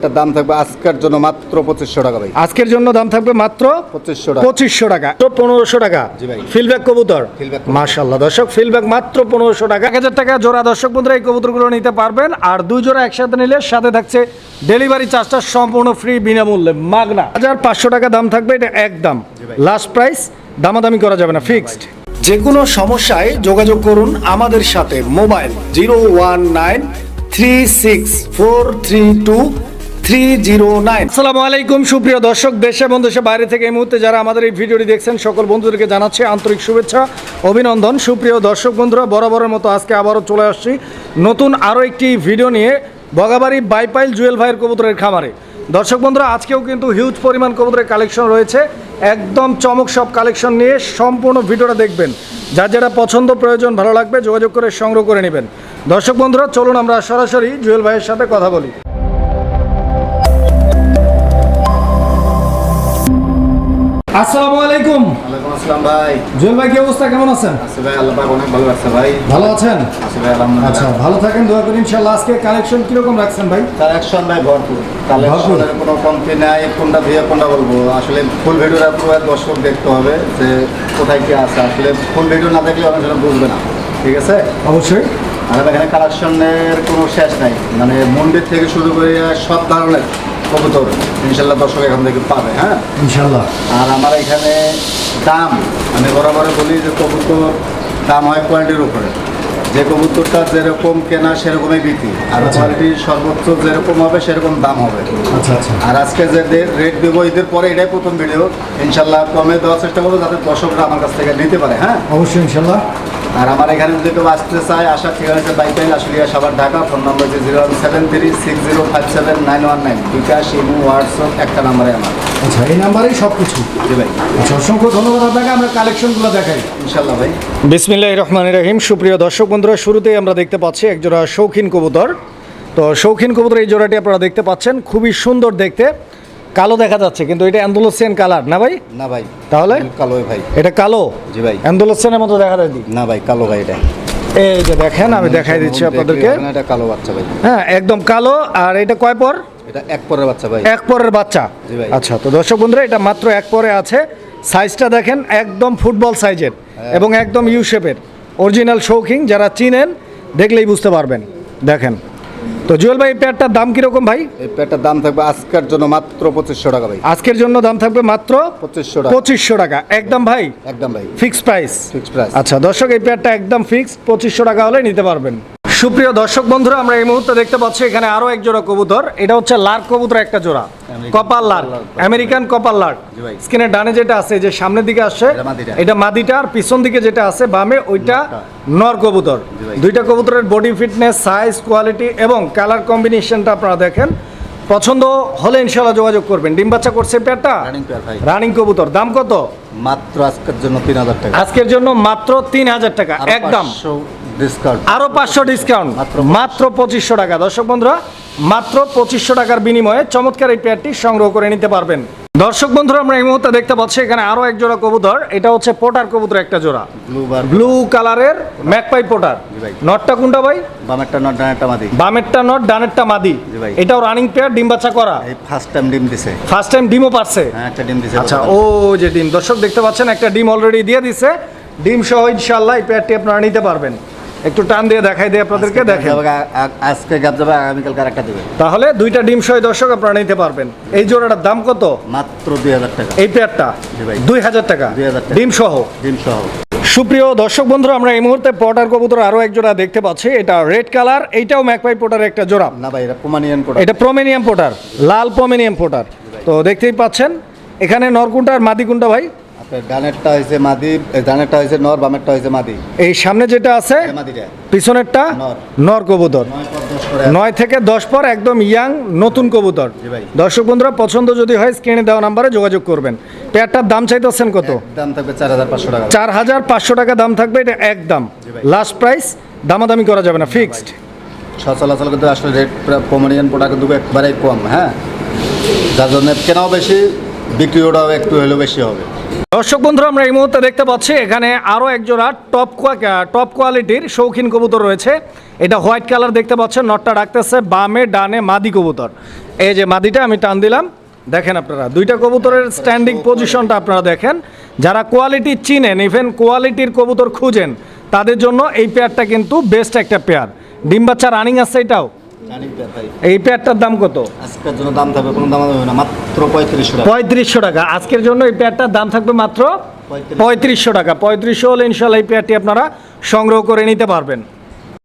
এটার দাম থাকবে আজকের জন্য মাত্র পঁচিশশো টাকা ভাই। আজকের জন্য দাম থাকবে মাত্র পঁচিশশো টাকা। পঁচিশশো টাকা। তো পনেরোশো টাকা। জি ভাই। ফিলব্যাক কবুতর। Fieldback মাশাল্লাহ দর্শক ফিলব্যাক মাত্র পনেরোশো টাকা। এক হাজার টাকা জোড়া। দর্শক বন্ধুরা এই কবুতরগুলো নিতে পারবেন। আর দুই জোড়া একসাথে নিলে সাথে থাকছে ডেলিভারি চার্জটা সম্পূর্ণ ফ্রি বিনামূল্যে। মাগনা। হাজার পাঁচশো টাকা দাম থাকবে এটা একদম লাস্ট প্রাইস দামাদামি করা যাবে না ফিক্সড যে কোনো সমস্যায় যোগাযোগ করুন আমাদের সাথে। Mobile zero one nine three six four three two three zero nine. আসসালামু আলাইকুম, সুপ্রিয় দর্শক, দেশে এবং দেশে বাইরে থেকে এই মুহূর্তে যারা আমাদের এই ভিডিওটি দেখছেন, সকল বন্ধুদেরকে জানাচ্ছি আন্তরিক শুভেচ্ছা, অভিনন্দন। সুপ্রিয় দর্শক বন্ধুরা, বরাবরের মতো আজকে আবারও চলে আসছি নতুন আরও একটি ভিডিও নিয়ে বগাবাড়ি বাইপাইল জুয়েল ভাইয়ের কবুতরের খামারে। দর্শক বন্ধুরা, আজকেও কিন্তু হিউজ পরিমাণ কবুতরের কালেকশন রয়েছে। একদম চমক সব কালেকশন নিয়ে সম্পূর্ণ ভিডিওটা দেখবেন। যার যেটা পছন্দ প্রয়োজন, ভালো লাগবে, যোগাযোগ করে সংগ্রহ করে নেবেন। দর্শক বন্ধুরা, চলুন আমরা সরাসরি জুয়েল ভাইয়ের সাথে কথা বলি। আসসালামু আলাইকুম। ওয়ালাইকুম আসসালাম ভাই। জুয়েল ভাই কি অবস্থা? কেমন আছেন? আছি ভাই আল্লাহ পাক অনেক ভালো লাগছে ভাই। ভালো আছেন? আছি ভাই আলহামদুলিল্লাহ। আচ্ছা ভালো থাকেন দোয়া করি। ইনশাল্লাহ আজকে কালেকশন কীরকম রাখছেন ভাই? কালেকশন ভাই ভরপুর। কালেকশনের কোনো কমতি নাই। কোনটা দিয়ে কোনটা বলব? আসলে ফুল ভিডিওটা পুরো দর্শক দেখতে হবে যে কোথায় কি আছে। আসলে ফুল ভিডিও না দেখলে অনেক বুঝবে না। ঠিক আছে? অবশ্যই। আর এখানে কালেকশনের কোনো শেষ নাই। মানে মন্দির থেকে শুরু করে সব ধরনের কবুতর ইনশাল্লাহ দর্শক এখান থেকে পাবে হ্যাঁ? ইনশাল্লাহ। আর আমার এখানে দাম আমি বরাবর বলি যে কবুতর দাম হয় কোয়ালিটির উপরে। যে কবুতরটা যেরকম কেনা সেরকমই বিক্রি। আর আচ্ছা। কোয়ালিটি সর্বোচ্চ যেরকম হবে সেরকম দাম হবে। আচ্ছা আচ্ছা। আর আজকে যে রেট দেবো ঈদের পরে এটাই প্রথম ভিডিও ইনশাল্লাহ কমে দেওয়ার চেষ্টা করব যাতে দর্শকরা আমার কাছ থেকে নিতে পারে হ্যাঁ? অবশ্যই ইনশাল্লাহ। আর আমার এখানে যদি কেউ আসতে চায় আসার ঠিকানা হচ্ছে বাইকাইল আশুলিয়া সাবার ঢাকা। ফোন নম্বর হচ্ছে zero one seven three six zero five seven nine one nine bKash imo WhatsApp একটা নাম্বারে আমার। আচ্ছা এই নাম্বারেই সব কিছু জি ভাই। আচ্ছা অসংখ্য ধন্যবাদ আপনাকে আমরা কালেকশনগুলো দেখাই। ইনশাল্লাহ ভাই। বিসমিল্লাহ রহমান রহিম। সুপ্রিয় দর্শক বন্ধুরা শুরুতেই আমরা দেখতে পাচ্ছি একজোড়া শৌখিন কবুতর। তো শৌখিন কবুতর এই জোড়াটি আপনারা দেখতে পাচ্ছেন খুবই সুন্দর দেখতে। কালো দেখা যাচ্ছে কিন্তু এটা অ্যান্ডোলোসিয়ান কালার না ভাই? না ভাই তাহলে? কালো ভাই। এটা কালো? জি ভাই। অ্যান্ডোলোসিয়ানের মতো দেখা যায় না ভাই কালো ভাই এটা। এই যে দেখেন আমি দেখাই দিচ্ছি আপনাদেরকে। এটা কালো বাচ্চা ভাই। হ্যাঁ একদম কালো। আর এটা কয় পর? এটা এক পরের বাচ্চা ভাই। এক পরের বাচ্চা? আচ্ছা তো দর্শক বন্ধুরা এটা মাত্র এক পরে আছে। সাইজটা দেখেন একদম ফুটবল সাইজের হ্যাঁ। এবং একদম ইউ শেপের অরিজিনাল শৌখিন যারা চিনেন দেখলেই বুঝতে পারবেন। দেখেন। তো জুয়েল ভাই এই প্যাডটার দাম কীরকম ভাই? এই দাম থাকবে আজকের জন্য মাত্র পঁচিশশো টাকা ভাই। আজকের জন্য দাম থাকবে মাত্র পঁচিশশো টাকা। পঁচিশশো টাকা। একদম ভাই? একদম ভাই। ফিক্সড প্রাইস ফিক্সড প্রাইস আচ্ছা দর্শক এই প্যাডটা একদম ফিক্সড পঁচিশশো টাকা হলে নিতে পারবেন। সুপ্রিয় দর্শক বন্ধুরা আমরা এই মুহূর্তে দেখতে পাচ্ছি এখানে আরও এক জোড়া কবুতর। এটা হচ্ছে লার্ক কবুতর একটা জোড়া। Copper lark. American copper lark. স্ক্রিনের ডানে যেটা আছে যে সামনের দিকে আসছে এটা মাদিটা। আর পিছন দিকে যেটা আছে বামে ওইটা নর কবুতর। দুইটা কবুতরের বডি ফিটনেস সাইজ কোয়ালিটি এবং কালার কম্বিনেশনটা আপনারা দেখেন। পছন্দ হলে ইনশাল্লাহ যোগাযোগ করবেন। ডিম বাচ্চা করছে পেয়ারটা রানিং পেয়ার ভাই। রানিং কবুতর। দাম কত? মাত্র আজকের জন্য তিন হাজার টাকা। আজকের জন্য মাত্র তিন হাজার টাকা। একদম। ডিসকাউন্ট আরও পাঁচশো ডিসকাউন্ট মাত্র পঁচিশশো টাকা। দর্শক বন্ধুরা মাত্র পঁচিশশো টাকার বিনিময়ে চমৎকার এই পেয়ারটি সংগ্রহ করে নিতে পারবেন। দর্শক বন্ধুরা আমরা এই মুহূর্তে দেখতে পাচ্ছি এখানে আরও এক জোড়া কবুতর। এটা হচ্ছে পোটার কবুতর একটা জোড়া। ব্লু কালারের ম্যাকপাই পোটার নটটা কোনটা ভাই? বামেরটা নট ডানেরটা মাদি। বামেরটা নট ডানেরটা মাদি। এটাও রানিং পেয়ার ডিম বাচ্চা করা। এই ফার্স্ট টাইম ডিম দিছে। ফার্স্ট টাইম ডিমও পারছে। হ্যাঁ একটা ডিম দিছে আচ্ছা ও যে ডিম। দর্শক দেখতে পাচ্ছেন একটা ডিম অলরেডি দিয়ে দিছে। ডিম সহ ইনশাল্লাহ এই পেয়ারটি আপনারা নিতে পারবেন। একটু টান দিয়ে দেখাই দিয়ে আপনাদেরকে দেখেন। আজকে গ্যাপ যাবে আগামীকাল আরেকটা দেবে তাহলে দুইটা ডিম সহ দর্শক আপনারা নিতে পারবেন। এই জোড়াটার দাম কত? মাত্র দুই হাজার টাকা। এই পেয়ারটা। দুই হাজার টাকা। 2000 টাকা। ডিম সহ? ডিম সহ। সুপ্রিয় দর্শক বন্ধুরা আমরা এই মুহূর্তে পটার কবুতর আরও এক জোড়া দেখতে পাচ্ছি। এটা রেড কালার এইটাও ম্যাকপাই পোটার একটা জোড়া। না ভাই এটা পোমানিয়ান কোটা এটা প্রোমেনিয়াম পোটার লাল প্রোমেনিয়াম পোটার। তো দেখতেই পাচ্ছেন এখানে নরকুন্টা আর মাদিকুন্টা ভাই। ডানেরটা হয়েছে মাদি ডানেরটা হয়েছে নর বামেরটা হয়েছে মাদি। এই সামনে যেটা আছে পিছনেরটা নর। কবুতর। নয় থেকে দশ পর একদম ইয়াং নতুন কবুতর। দর্শক বন্ধুরা পছন্দ যদি হয় স্ক্রিনে দেওয়া নাম্বারে যোগাযোগ করবেন। পেয়ারটার দাম চাইতেছেন কত? দাম থাকবে চার হাজার পাঁচশো টাকা। চার হাজার পাঁচশো টাকা দাম থাকবে এটা একদম। লাস্ট প্রাইস দামাদামি করা যাবে না ফিক্সড সচলাচল কিন্তু আসলে রেট পোমানিয়ান পোটা কিন্তু একবারেই কম হ্যাঁ? যার জন্য কেনাও বেশি বিক্রিওটাও একটু হলেও বেশি হবে। দর্শক বন্ধুরা আমরা এই মুহূর্তে দেখতে পাচ্ছি এখানে আরও এক জোড়া টপ টপ কোয়ালিটির শৌখিন কবুতর রয়েছে। এটা হোয়াইট কালার দেখতে পাচ্ছেন নটটা ডাকতেছে বামে ডানে মাদি কবুতর। এই যে মাদিটা আমি টান দিলাম। দেখেন আপনারা দুইটা কবুতরের স্ট্যান্ডিং পজিশনটা আপনারা দেখেন। যারা কোয়ালিটি চিনেন ইভেন কোয়ালিটির কবুতর খুঁজেন তাদের জন্য এই পেয়ারটা কিন্তু বেস্ট একটা পেয়ার ডিম বাচ্চা রানিং আছে এটাও? এই পেয়ারটার দাম কত? আজকের জন্য দাম থাকবে কোনো দাম হবে না মাত্র পঁয়ত্রিশশো টাকা। পঁয়ত্রিশশো টাকা। আজকের জন্য এই পেয়ারটার দাম থাকবে মাত্র পঁয়ত্রিশশো। টাকা। পঁয়ত্রিশশো হলে ইনশাল্লাহ এই পেয়ারটি আপনারা সংগ্রহ করে নিতে পারবেন।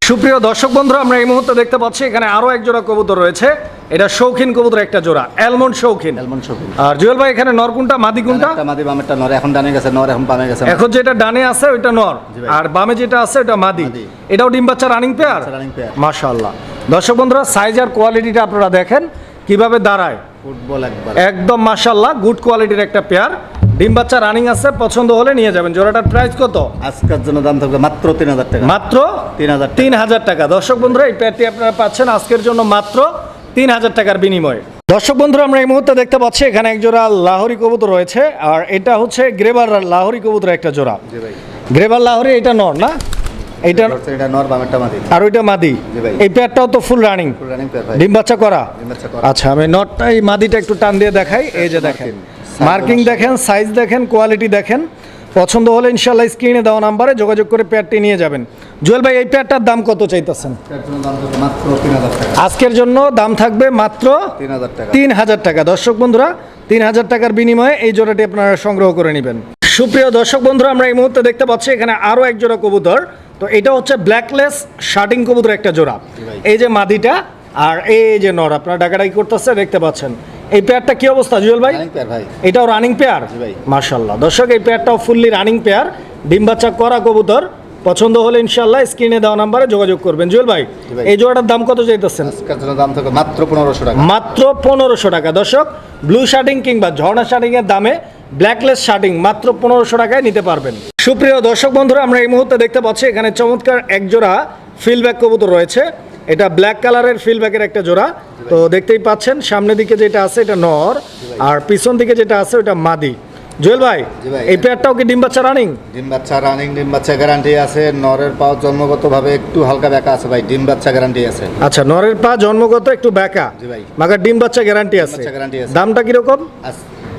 সুপ্রিয় দর্শক বন্ধুরা আমরা এই মুহূর্তে দেখতে পাচ্ছি এখানে আরও এক জোড়া কবুতর রয়েছে। এটা শৌখিন কবুতর একটা জোড়া অ্যালমন্ড শৌখিন। এলমন শপিং আর জুয়েল ভাই এখানে নর কোনটা? মাদি কোনটা? মাদি বামেরটা নর। এখন ডানে গেছে নর এখন বামে গেছে। এখন যেটা ডানে আছে ওইটা নর। আর বামে যেটা আছে ওটা মাদি। মাদি। এটাও ডিম বাচ্চা রানিং পেয়ার রানিং পেয়ার মাশাআল্লাহ। দর্শক বন্ধুরা সাইজ আর কোয়ালিটিটা আপনারা দেখেন। কীভাবে দাঁড়ায়? ফুটবল একবার। একদম মাশাল্লাহ গুড কোয়ালিটির একটা পেয়ার ডিম বাচ্চা রানিং আছে পছন্দ হলে নিয়ে যাবেন। জোড়াটার প্রাইস কত? আজকের জন্য দাম থাকবে মাত্র তিন হাজার টাকা। মাত্র তিন হাজার তিন হাজার টাকা। দর্শক বন্ধুরা এই পেয়ারটি আপনারা পাচ্ছেন আজকের জন্য মাত্র তিন হাজার টাকার বিনিময়ে। দর্শক বন্ধুরা আমরা এই মুহূর্তে দেখতে পাচ্ছি এখানে এক জোড়া লাহোরি কবুতর রয়েছে আর এটা হচ্ছে গ্রেবার লাহোরি কবুতর একটা জোড়া। গ্রেবার লাহোরি এটা নর না? এটা এটা নর বামেরটা মাদি। আর ওইটা মাদি? এই পেয়ারটাও তো full running full running pair ভাই। ডিম বাচ্চা করা? ডিম বাচ্চা করা। আচ্ছা আমি নটটা এই মাদিটা একটু টান দিয়ে দেখাই। এই যে দেখেন। মার্কিং দেখেন সাইজ দেখেন কোয়ালিটি দেখেন। পছন্দ হলে ইনশাল্লাহ স্ক্রিনে দেওয়া নাম্বারে যোগাযোগ করে পেয়ারটি নিয়ে যাবেন। জুয়েল ভাই এই পেয়ারটার দাম কত চাইতেছেন? আজকের জন্য দাম থাকবে মাত্র তিন হাজার টাকা। তিন হাজার টাকা। দর্শক বন্ধুরা তিন হাজার টাকার বিনিময়ে এই জোড়াটি আপনারা সংগ্রহ করে নেবেন। সুপ্রিয় দর্শক বন্ধুরা আমরা এই মুহূর্তে দেখতে পাচ্ছি এখানে আরও এক জোড়া কবুতর। তো এটা হচ্ছে ব্ল্যাকলেস শার্টিং কবুতর একটা জোড়া। এই যে মাদিটা আর এই যে নর আপনারা ডাকাডাকি করতেছে দেখতে পাচ্ছেন। এই পেয়ারটা কি অবস্থা জুয়েল ভাই? এটাও রানিং পেয়ার মার্শাল্লাহ দর্শক এই পেয়ারটাও ফুললি রানিং পেয়ার ডিম বাচ্চা করা কবুতর। পছন্দ হলে ইনশাল্লাহ স্ক্রিনে দেওয়া নাম্বারে যোগাযোগ করবেন। জুয়েল ভাই এই জোড়াটার দাম কত চাইতেছেন? দাম থাকবে মাত্র পনেরোশো টাকা। মাত্র পনেরোশো টাকা। দর্শক ব্লু শার্টিং কিংবা ঝর্ণা শার্টিং এর দামে ব্ল্যাকলেস শার্টিং মাত্র পনেরোশো টাকায় নিতে পারবেন। সুপ্রিয় দর্শক বন্ধুরা আমরা এই মুহূর্তে দেখতে পাচ্ছি এখানে চমৎকার এক জোড়া ফিলব্যাক কবুতর রয়েছে। এটা ব্ল্যাক কালারের ফিলব্যাকের একটা জোড়া। তো দেখতেই পাচ্ছেন সামনের দিকে যেটা আছে এটা নর আর পিছন দিকে যেটা আছে ওটা মাদি। জুয়েল ভাই। এই পেয়ারটাও কি ডিম বাচ্চা রানিং ডিম বাচ্চা রানিং ডিম বাচ্চা গ্যারান্টি আছে। নরের পাও জন্মগতভাবে একটু হালকা ব্যাকা আছে ভাই ডিম বাচ্চা গ্যারান্টি আছে। আচ্ছা নরের পা জন্মগত একটু ব্যাকা জি ভাই। মাগার ডিম বাচ্চা গ্যারান্টি আছে। guarantee আছে। দামটা কীরকম?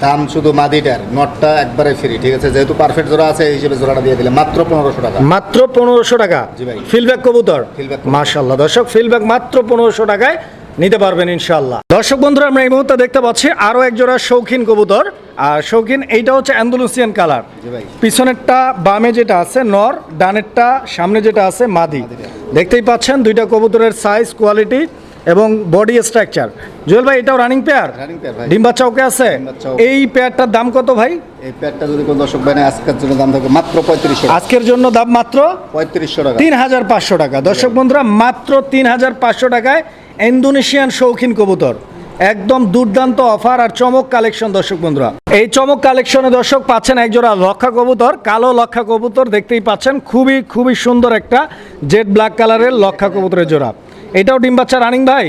দাম শুধু মাদিটার নটটা একবারে ফ্রি ঠিক আছে? যেহেতু পারফেক্ট জোড়া আছে এই হিসেবে জোড়াটা দিয়ে দিলে মাত্র পনেরোশো টাকা। মাত্র পনেরোশো টাকা। জি ভাই। ফিলব্যাক কবুতর। কবুতর। মাশাল্লাহ দর্শক ফিলব্যাক মাত্র পনেরোশো টাকায় নিতে পারবেন ইনশাল্লাহ দর্শক বন্ধুরা আমরা এই মুহূর্তে দেখতে পাচ্ছি আরও এক জোড়া শৌখিন কবুতর। আর শৌখিন এইটা হচ্ছে অ্যান্ডালুসিয়ান কালার পিছনেরটা বামে যেটা আছে নর ডানেরটা সামনে যেটা আছে মাদি। দেখতেই পাচ্ছেন দুইটা কবুতরের সাইজ কোয়ালিটি এবং বডি স্ট্রাকচার জুয়েল ভাই এটাও রানিং পেয়ার রানিং পেয়ার ভাই। ডিম বাচ্চা ওকে আছে। এই পেয়ারটার দাম কত ভাই? এই প্যাডটা যদি কোনো দর্শক বানে আজকের জন্য দাম থাকবে মাত্র পঁয়ত্রিশশো আজকের জন্য দাম মাত্র পঁয়ত্রিশশো টাকা। তিন হাজার পাঁচশো টাকা। দর্শক বন্ধুরা মাত্র তিন হাজার পাঁচশো টাকায় ইন্দোনেশিয়ান শৌখিন কবুতর। একদম দুর্দান্ত অফার আর চমক কালেকশন দর্শক বন্ধুরা। এই চমক কালেকশনে দর্শক পাচ্ছেন একজোড়া লক্ষা কবুতর কালো লক্ষা কবুতর দেখতেই পাচ্ছেন। খুবই খুবই সুন্দর একটা জেড ব্ল্যাক কালারের লক্ষা কবুতরের জোড়া। এটাও ডিম বাচ্চা রানিং ভাই?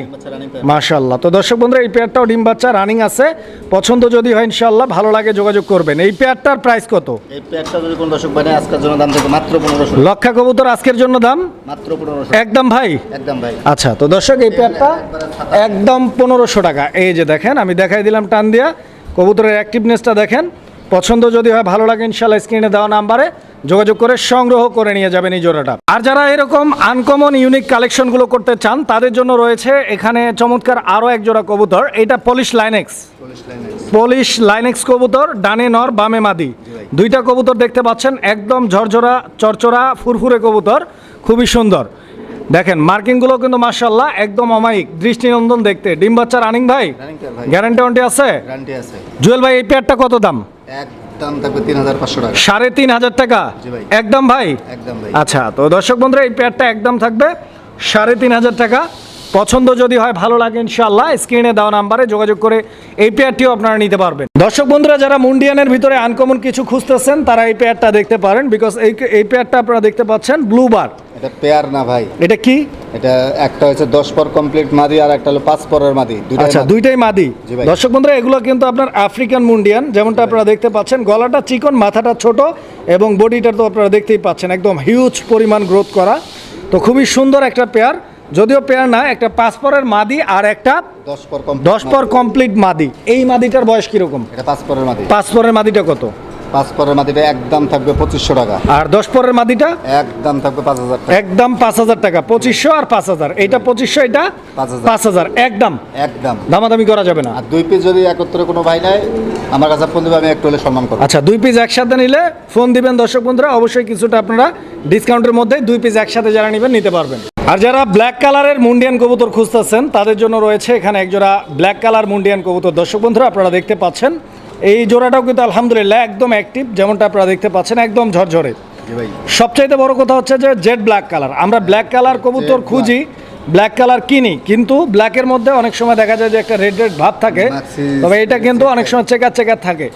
মাশাল্লাহ তো দর্শক বন্ধুরা এই পেয়ারটাও ডিম বাচ্চা রানিং আছে। পছন্দ যদি হয় ইনশাল্লাহ ভালো লাগে যোগাযোগ করবেন। এই পেয়ারটার প্রাইস কত? এই প্যাডটা যদি কোনো দর্শক বানে আজকের জন্য দাম থাকবে মাত্র পনেরোশো। লক্ষা কবুতর আজকের জন্য দাম? মাত্র একদম ভাই? একদম ভাই। আচ্ছা তো দর্শক এই পেয়ারটা একদম পনেরোশো টাকা। এই যে দেখেন আমি দেখাই দিলাম টান দিয়া। কবুতরের অ্যাক্টিভনেসটা দেখেন। পছন্দ যদি হয় ভালো লাগে ইনশাল্লাহ স্ক্রিনে দেওয়া নাম্বারে। যোগাযোগ করে সংগ্রহ করে নিয়ে যাবেন এই জোড়াটা আর যারা এরকম আনকমন ইউনিক কালেকশনগুলো করতে চান তাদের জন্য রয়েছে এখানে চমৎকার আরও এক জোড়া কবুতর। এটা পলিশ লাইনেক্স পলিশ লাইনেক্স কবুতর ডানে নর বামে মাদি। দুইটা কবুতর দেখতে পাচ্ছেন একদম ঝরঝরা চরচরা ফুরফুরে কবুতর খুবই সুন্দর। দেখেন মার্কিংগুলো কিন্তু মার্শাল্লাহ একদম অমায়িক দৃষ্টিনন্দন দেখতে। ডিম বাচ্চা রানিং ভাই? রানিং গ্যারান্টি ওয়ান্টি গ্যারান্টি আছে? জুয়েল ভাই এই পেয়ারটা কত দাম? একদম থাকবে তিন হাজার পাঁচশো টাকা। সাড়ে তিন হাজার টাকা? একদম ভাই? একদম ভাই। আচ্ছা তো দর্শক বন্ধুরা এই প্যাডটা একদম থাকবে সাড়ে তিন হাজার টাকা। পছন্দ যদি হয় ভালো লাগে ইনশাল্লাহ স্ক্রিনে দেওয়া নাম্বারে যোগাযোগ করে এই পেয়ারটিও আপনারা নিতে পারবেন। দর্শক বন্ধুরা যারা মুন্ডিয়ানের ভিতরে আনকমন কিছু খুঁজতেছেন তারা এই পেয়ারটা দেখতে পারেন বিকজ এই এই পেয়ারটা আপনারা দেখতে পাচ্ছেন ব্লু বার এটা পেয়ার না ভাই। এটা কি? এটা একটা হচ্ছে দশ পর কমপ্লিট মাদি আর একটা হলো পাঁচ পরের মাদি। দুইটাই আচ্ছা দুইটাই মাদি। দর্শক বন্ধুরা এগুলো কিন্তু আপনার আফ্রিকান মুন্ডিয়ান যেমনটা আপনারা দেখতে পাচ্ছেন গলাটা চিকন মাথাটা ছোট এবং বডিটা তো আপনারা দেখতেই পাচ্ছেন একদম হিউজ পরিমাণ গ্রোথ করা। তো খুবই সুন্দর একটা পেয়ার যদিও পেয়ার না একটা পাঁচ পরের মাদি আর একটা দশ পর কমপ্লিট দশ পর কমপ্লিট মাদি। এই মাদিটার বয়স কীরকম? এটা পাঁচ পরের মাদি। পাঁচ পরের মাদিটা কত? পাঁচ পরের মাদিটা একদম থাকবে পঁচিশশো টাকা। আর দশ পরের মাদিটা? একদম থাকবে পাঁচ হাজার একদম পাঁচ হাজার টাকা। পঁচিশশো আর পাঁচ হাজার। এইটা পঁচিশশো এটা। পাঁচ হাজার। একদম। একদম। দামাদামি করা যাবে না। আর দুই পিস যদি একত্রে কোনো ভাই নাই আমার কাছে ফোন দেবে আমি একটু হলে সম্মান করব। আচ্ছা দুই পিস একসাথে নিলে ফোন দিবেন দর্শক বন্ধুরা অবশ্যই কিছুটা আপনারা ডিসকাউন্টের মধ্যে দুই পিস একসাথে যারা নেবেন নিতে পারবেন। আর যারা ব্ল্যাক কালারের মুন্ডিয়ান কবুতর খুঁজতেছেন তাদের জন্য রয়েছে এখানে একজোড়া ব্ল্যাক কালার মুন্ডিয়ান কবুতর। দর্শক বন্ধুরা আপনারা দেখতে পাচ্ছেন এই জোড়াটাও কিন্তু আলহামদুলিল্লাহ একদম অ্যাক্টিভ যেমনটা আপনারা দেখতে পাচ্ছেন একদম ঝরঝরে। সবচাইতে বড় কথা হচ্ছে যে জেড ব্ল্যাক কালার আমরা ব্ল্যাক কালার কবুতর খুঁজি ব্ল্যাক কালার কিনি কিন্তু ব্ল্যাকের মধ্যে অনেক সময় দেখা যায় যে একটা রেড রেড ভাব থাকে। তবে এটা কিন্তু অনেক সময় চেকার চেকার থাকে।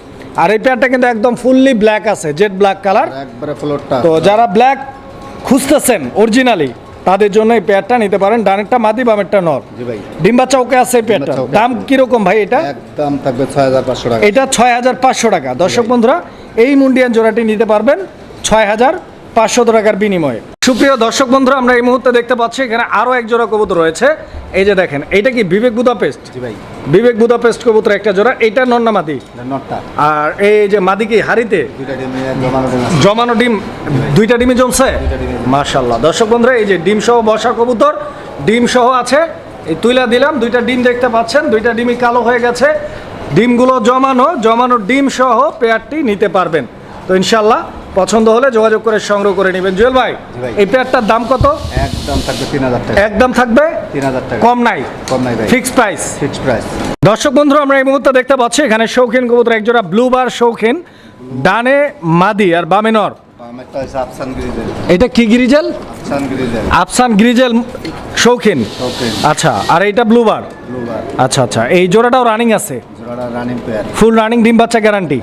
আর এই পেয়ারটা কিন্তু একদম ফুললি ব্ল্যাক আছে জেড ব্ল্যাক কালার তো যারা ব্ল্যাক খুঁজতেছেন অরিজিনালি তাদের জন্য এই পেয়ারটা নিতে পারেন। ডানেরটা মাদি বামেরটা নর। ডিম বাচ্চা ডিম্বা চৌকে আছে এই পেয়ারটা। দাম কীরকম ভাই এটা? দাম থাকবে ছয় হাজার পাঁচশো টাকা। এটা ছয় হাজার পাঁচশো টাকা। দর্শক বন্ধুরা এই মুন্ডিয়ান জোড়াটি নিতে পারবেন ছয় হাজার পাঁচশো টাকার বিনিময়ে। সুপ্রিয় দর্শক বন্ধুরা আমরা এই মুহূর্তে দেখতে পাচ্ছি এখানে আরও এক জোড়া কবুতর রয়েছে। এই যে দেখেন এইটা কি বিবেক বুদাপেস্ট? জি ভাই। বিবেক বুদাপেস্ট কবুতর একটা জোড়া এইটা নন্না মাদি। নটটা। আর এই যে মাদি কি হাড়িতে? জমানো ডিম দুইটা ডিমে জমছে। মাশাল্লাহ দর্শক বন্ধুরা এই যে ডিম সহ বসা কবুতর ডিম সহ আছে এই তুইলা দিলাম দুইটা ডিম দেখতে পাচ্ছেন দুইটা ডিমই কালো হয়ে গেছে। ডিমগুলো জমানো জমানো ডিম সহ পেয়ারটি নিতে পারবেন। তো ইনশাল্লাহ পছন্দ হলে যোগাযোগ করে সংগ্রহ করে নেবেন। জুয়েল ভাই এই পেয়ারটার দাম কত? একদম থাকবে তিন হাজার টাকা। একদম থাকবে? তিন হাজার টাকা। কম নাই? কম নাই ভাই। Fixed price? Fix price. দর্শক বন্ধুরা আমরা এই মুহূর্তে দেখতে পাচ্ছি এখানে শৌখিন কবুতর একজোড়া ব্লু বার শৌখিন ডানে মাদি আর বামে নর। এটা কি গ্রিজেল? আফসান গ্রিজেল। শৌখিন। আচ্ছা আর এইটা ব্লু বার? ব্লুবার আচ্ছা আচ্ছা এই জোড়াটাও রানিং আছে। জোড়াটা রানিং পেয়ার ফুল রানিং ডিম বাচ্চা গ্যারান্টি।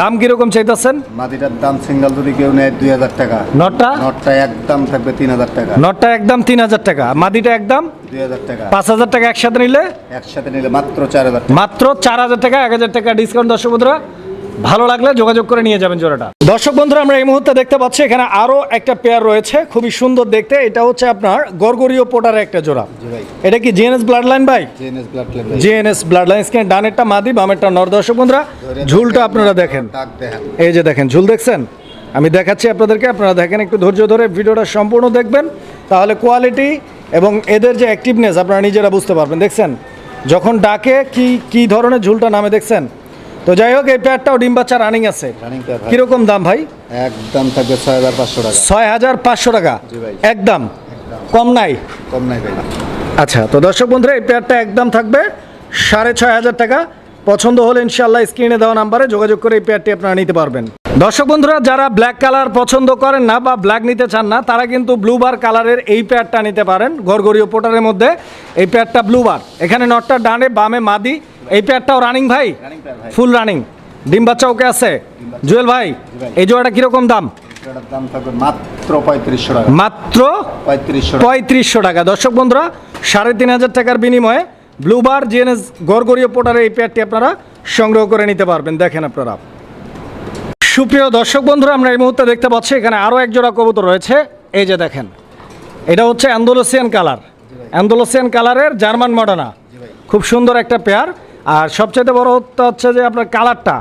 দাম কীরকম চাইতেছেন? মাদিটার দাম সিঙ্গেল যদি কেউ নেয় দুই হাজার টাকা। নটটা? নটটা একদম থাকবে তিন হাজার টাকা। নটটা একদম তিন হাজার টাকা। মাদিটা একদম? দুই হাজার টাকা। পাঁচ হাজার টাকা একসাথে নিলে? একসাথে নিলে মাত্র চার হাজার মাত্র চার হাজার টাকা এক হাজার টাকা ডিসকাউন্ট দর্শক বন্ধুরা। ভালো লাগলে যোগাযোগ করে নিয়ে যাবেন জোড়াটা। দর্শক বন্ধুরা আমরা এই মুহূর্তে দেখতে পাচ্ছি এখানে আরও একটা পেয়ার রয়েছে খুবই সুন্দর দেখতে। এটা হচ্ছে আপনার গরগরীয় পোটার একটা জোড়া। এটা কি জিএনএস ব্লাড লাইন ভাই? JNS blood level GNS blood line scan ডানেরটা মাদি বামেরটা নর। দর্শক বন্ধুরা ঝুলটা আপনারা দেখেন। এই যে দেখেন ঝুল দেখছেন? আমি দেখাচ্ছি আপনাদেরকে আপনারা দেখেন একটু ধৈর্য ধরে ভিডিওটা সম্পূর্ণ দেখবেন। তাহলে কোয়ালিটি এবং এদের যে অ্যাক্টিভনেস আপনারা নিজেরা বুঝতে পারবেন। দেখছেন? যখন ডাকে কি কি ধরনের ঝুলটা নামে দেখছেন? তো যাই হোক এই প্যাডটাও ডিম বাচ্চা রানিং আছে। কীরকম দাম ভাই? একদম থাকবে ছয় হাজার পাঁচশো টাকা। ছয় হাজার পাঁচশো টাকা? একদম? কম নাই? কম নাই ভাই। আচ্ছা তো দর্শক বন্ধুরা এই প্যাডটা একদম থাকবে সাড়ে ছয় হাজার টাকা। পছন্দ হলে ইনশাল্লাহ স্ক্রিনে দেওয়া নাম্বারে যোগাযোগ করে এই প্যাডটি আপনারা নিতে পারবেন। দর্শক বন্ধুরা যারা ব্ল্যাক কালার পছন্দ করেন না বা ব্ল্যাক নিতে চান না তারা কিন্তু ব্লু বার কালারের এই প্যাডটা নিতে পারেন গড়গড়ীয় পোটারের মধ্যে। এই প্যাডটা ব্লু বার এখানে নটটা ডানে বামে মাদি। এই প্যাডটাও রানিং ভাই? ফুল রানিং ডিম বাচ্চা ওকে আছে? জুয়েল ভাই। এই জোড়াটা কীরকম দাম? মাত্র পঁয়ত্রিশশো টাকা। দর্শক বন্ধুরা সাড়ে তিন হাজার টাকার বিনিময়ে ব্লুবার জিএনএস গড়গড়িয়ে পোটারের এই প্যাডটি আপনারা সংগ্রহ করে নিতে পারবেন। দেখেন আপনারা। সুপ্রিয় দর্শক বন্ধুরা আমরা এই মুহূর্তে দেখতে পাচ্ছি এখানে আরও এক জোড়া কবুতর রয়েছে। এই যে দেখেন এটা হচ্ছে অ্যান্ডোলোসিয়ান কালার। অ্যান্দোলোসিয়ান কালারের জার্মান মডানা। খুব সুন্দর একটা পেয়ার। আর সবচেয়ে বড় হচ্ছে হচ্ছে যে আপনার কালারটা।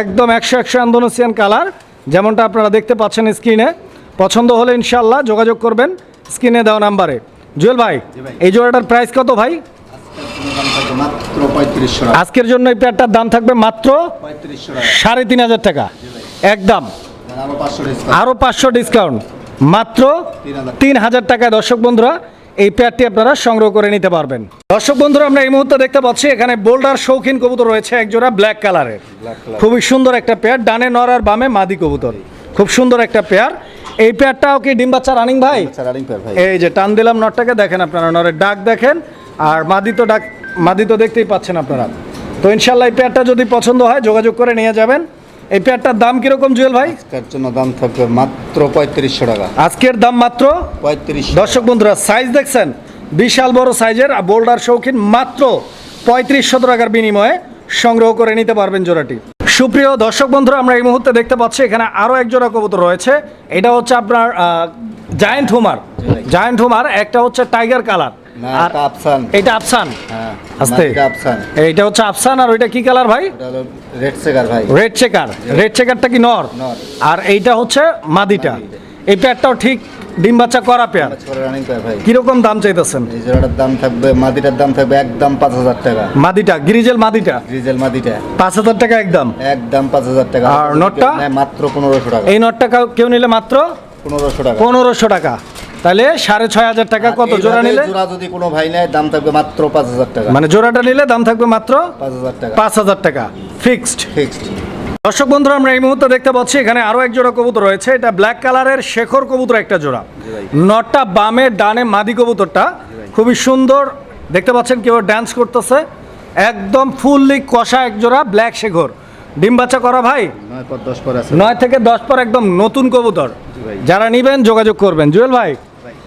একদম একশো একশো অ্যান্ডোলোসিয়ান কালার। যেমনটা আপনারা দেখতে পাচ্ছেন স্ক্রিনে। পছন্দ হলে ইনশাল্লাহ যোগাযোগ করবেন স্ক্রিনে দেওয়া নাম্বারে। জুয়েল ভাই। এই জোড়াটার প্রাইস কত ভাই? আজকের জন্য এই পেয়ারটার দাম থাকবে মাত্র সাড়ে তিন হাজার টাকা। একদম আরও পাঁচশো ডিসকাউন্ট আরও পাঁচশো ডিসকাউন্ট মাত্র তিন হাজার টাকায় দর্শক বন্ধুরা এই পেয়ারটি আপনারা সংগ্রহ করে নিতে পারবেন। দর্শক বন্ধুরা আমরা এই মুহূর্তে দেখতে পাচ্ছি এখানে বোল্ডার শৌখিন কবুতর রয়েছে একজোড়া ব্ল্যাক কালারের। খুবই সুন্দর একটা পেয়ার ডানে নর আর বামে মাদি কবুতর। খুব সুন্দর একটা পেয়ার। এই পেয়ারটাও কি ডিম বাচ্চা রানিং ভাই? এই যে টান দিলাম নটটাকে দেখেন আপনারা নরের ডাক দেখেন। আর মাদি তো ডাক মাদি তো দেখতেই পাচ্ছেন আপনারা। তো ইনশাল্লাহ এই পেয়ারটা যদি পছন্দ হয় যোগাযোগ করে নিয়ে যাবেন। এই পেয়ারটার দাম কীরকম জুয়েল ভাই? তার জন্য দাম থাকবে মাত্র পঁয়ত্রিশশো টাকা। আজকের দাম মাত্র? পঁয়ত্রিশ দর্শক বন্ধুরা সাইজ দেখছেন? বিশাল বড় সাইজের আর বোল্ডার শৌখিন মাত্র পঁয়ত্রিশশো টাকার বিনিময়ে সংগ্রহ করে নিতে পারবেন জোড়াটি। সুপ্রিয় দর্শক বন্ধুরা আমরা এই মুহূর্তে দেখতে পাচ্ছি এখানে আরও এক জোড়া কবুতর রয়েছে। এটা হচ্ছে আপনার জায়েন্ট হুমার জায়েন্ট হুমার একটা হচ্ছে টাইগার কালার আর এটা আফসান এটা আফসান আস্তে। এটা হচ্ছে আফসান আর ওইটা কি কালার ভাই? রেড সেগার ভাই। রেড চেকার রেড চেকারটা কি নর নর। আর এইটা হচ্ছে মাদিটা এই পেয়ারটাও ঠিক ডিম বাচ্চা করা পেয়ার ছোট রানিং পেয়ার ভাই। কীরকম দাম চাইতেছেন? এই জোড়াটার দাম থাকবে মাদিটার দাম থাকবে একদম পাঁচ হাজার টাকা। মাদিটা গ্রিজেল মাদিটা ডিজেল মাদিটা পাঁচ হাজার টাকা একদম? একদম পাঁচ হাজার টাকা। আর নটটা? মাত্র পনেরোশো টাকা। এই নটটা কেউ নিলে মাত্র? পনেরোশো টাকা। পনেরোশো টাকা। তাহলে সাড়ে ছয় হাজার টাকা কত? জোড়া নিলে? জোড়া যদি কোনো ভাই নেয় দাম থাকবে মাত্র পাঁচ হাজার টাকা। মানে জোড়াটা নিলে দাম থাকবে মাত্র পাঁচ হাজার টাকা। পাঁচ হাজার টাকা। ফিক্সড ফিক্সড দর্শক বন্ধুরা আমরা এই মুহূর্তে দেখতে পাচ্ছি এখানে আরও এক জোড়া কবুতর রয়েছে। এটা ব্ল্যাক কালারের শেখর কবুতর একটা জোড়া। নটটা বামে ডানে মাদি কবুতরটা। খুবই সুন্দর। দেখতে পাচ্ছেন কেউ ডান্স করতেছে। একদম ফুললি কষা এক জোড়া ব্ল্যাক শেখর। ডিম বাচ্চা করা ভাই? নয় থেকে দশ পর একদম নতুন কবুতর। যারা নিবেন যোগাযোগ করবেন। জুয়েল ভাই?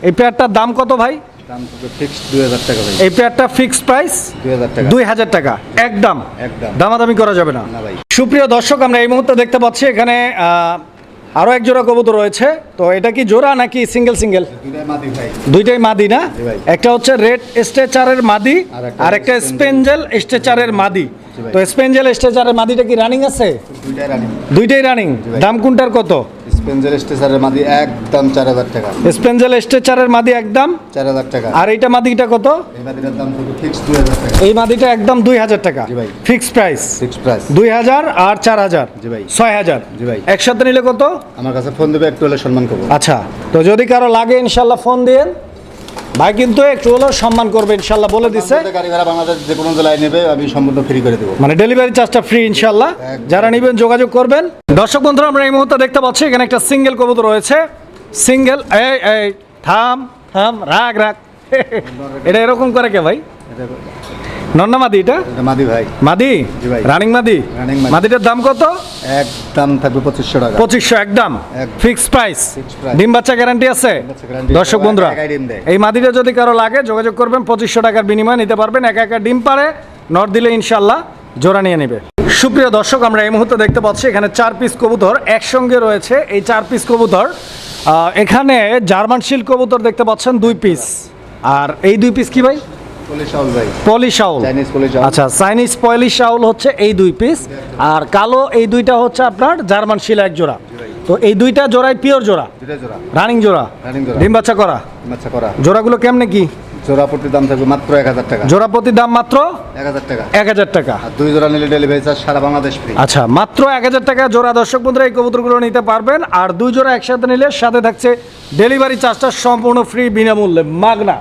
এই পেয়ারটার দাম কত ভাই? দাম ফিক্সড দুই হাজার টাকা ভাই। এই পেয়ারটা ফিক্সড প্রাইস দুই হাজার টাকা। দুই হাজার টাকা। একদম। একদম। দামাদামি করা যাবে না। ভাই। সুপ্রিয় দর্শক আমরা এই মুহূর্তে দেখতে পাচ্ছি এখানে আহ, আরও এক জোড়া কবুতর রয়েছে। তো এটা কি জোড়া নাকি সিঙ্গেল সিঙ্গেল দুইটাই মাদি না? একটা হচ্ছে রেড স্ট্রেচারের মাদি আর একটা স্পেঞ্জেল মাদি। তো স্পেঞ্জেল মাদিটা কি রানিং আছে? দুইটাই রানিং। দাম কোনটার কত? স্পেঞ্জেল স্টেচারের মাদি একদম চার হাজার টাকা। স্পেঞ্জেল স্ট্রেচারের মাদি একদম? চার হাজার টাকা। আর এইটা মাদিটা কত? এই মাদিটার দাম দুই হাজার টাকা। এই মাদিটা একদম দুই হাজার টাকা। জি ভাই। ফিক্স প্রাইস ফিক্সড প্রাইস দুই হাজার আর চার হাজার। জি ভাই। ছয় হাজার। জি ভাই। একসাথে নিলে কত? আমার কাছে ফোন দেবে একটু হলে সম্মান করব। আচ্ছা তো যদি কারও লাগে ইনশাল্লাহ ফোন দিয়েন। ভাই কিন্তু একটু হলেও সম্মান করবে ইনশাল্লাহ বলে দিচ্ছে গাড়ি ভাড়া বাংলাদেশ যে কোনো জেলায় নেবে আমি সম্পূর্ণ ফ্রি করে দেবো। মানে ডেলিভারি চার্জটা ফ্রি ইনশাল্লাহ। যারা নেবেন যোগাযোগ করবেন। দর্শক বন্ধুরা আমরা এই মুহূর্তে দেখতে পাচ্ছি এখানে একটা সিঙ্গেল কবুতর রয়েছে। সিঙ্গেল এই এই থাম থাম রাগ রাগ। এটা এরকম করে কে ভাই? নন্না মাদি এটা? মাদি ভাই। মাদি? রানিং মাদি? মাদিটার দাম কত? একদম থাকবে পঁচিশশো টাকা। পঁচিশশো একদম। এক- ফিক্স প্রাইস। ডিম বাচ্চা গ্যারান্টি আছে। দর্শক বন্ধুরা। এই মাদিটা যদি কারও লাগে যোগাযোগ করবেন পঁচিশশো টাকার বিনিময়ে নিতে পারবেন। একা একা ডিম পারে নট দিলে ইনশাল্লাহ জোড়া নিয়ে নেবে। সুপ্রিয় দর্শক আমরা এই মুহূর্তে দেখতে পাচ্ছি এখানে চার পিস কবুতর একসঙ্গে রয়েছে। এই চার পিস কবুতর এখানে জার্মান শিল কবুতর দেখতে পাচ্ছেন দুই পিস আর এই দুই পিস কি ভাই? আচ্ছা চাইনিজ পয়লি শাউল হচ্ছে এই দুই পিস আর কালো এই দুইটা হচ্ছে আপনার জার্মান শিল এক জোড়া। তো এই দুইটা জোড়াই পিওর জোড়া। রানিং জোড়া। ডিম বাচ্চা করা। করা। জোড়াগুলো কেমনে কি? দাম থাকবে মাত্র এক হাজার টাকা। জোড়া দাম মাত্র এক হাজার টাকা। এক হাজার টাকা। দুই জোড়া নিলে ডেলিভারি চার্জ সারা বাংলাদেশ ফ্রি আচ্ছা মাত্র এক হাজার টাকা জোড়া। দর্শক বন্ধুরা এই কবুতরগুলো নিতে পারবেন। আর দুই জোড়া একসাথে নিলে সাথে থাকছে ডেলিভারি চার্জটা সম্পূর্ণ ফ্রি বিনামূল্যে। মাগনা।